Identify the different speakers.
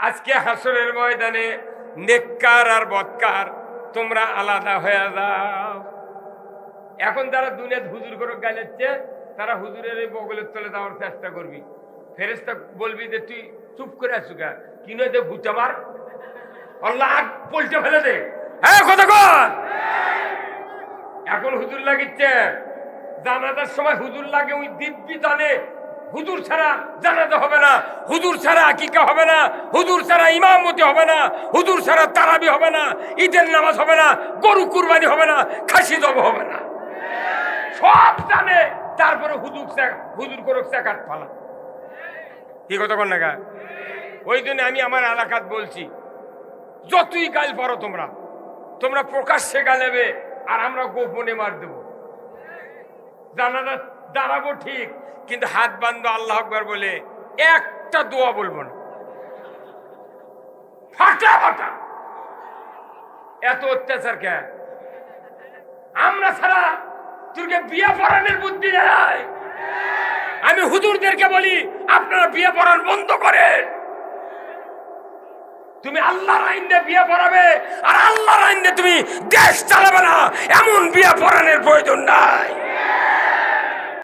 Speaker 1: আজকে হাসরের ময়দানে নেককার আর বৎকার, তোমরা আলাদা হয়ে যাও। এখন যারা দুনিয়াত হুজুর করে গাইলেচ্ছে, তারা হুজুরের এই বগলের তলে যাওয়ার চেষ্টা করবি। ফেরেস্তা বলবি যে, তুই চুপ করে আসু গা কি নয় যে ভুত আমার? পল্টে ফেলে দে। হ্যাঁ কথা কর। এখন হুজুর লাগিচ্ছে। জানাজার সময় হুজুর লাগে, ওই দিব্যি জানে। হুজুর ছাড়া জানাজা হবে না, হুজুর ছাড়া আকিকা হবে না, হুজুর ছাড়া ইমামতি হবে না, হুজুর ছাড়া তারাবি হবে না, ঈদের নামাজ হবে না, গরু কুরবানি হবে না, খাসি জব হবে না। সব জানে, তারপরে হুজুর হুজুর করুক চাকাত ফালা কি কথা কর না? ওই জন্য আমি আমার এলাকাত বলছি, যতই গাল পারো তোমরা তোমরা প্রকাশ্যে গালেবে আর আমরা গোপনে মার দেব। জানাটা দাঁড়াবো ঠিক, কিন্তু হাত বান্ধব আল্লাহ আকবর বলে, একটা দোয়া বলব না। ফাটা ফাটা। এত অত্যাচার কে? আমরা ছাড়া তোরকে বিয়ে পড়ানোর বুদ্ধি নাই। আমি হুজুরদেরকে বলি, আপনারা বিয়ে পড়ান বন্ধ করেন। তুমি আল্লাহর আইনে বিয়ে পড়াবে, আর আল্লাহর আইনে তুমি দেশ চালাবে না। এমন বিয়ে পড়ানোর প্রয়োজন নাই।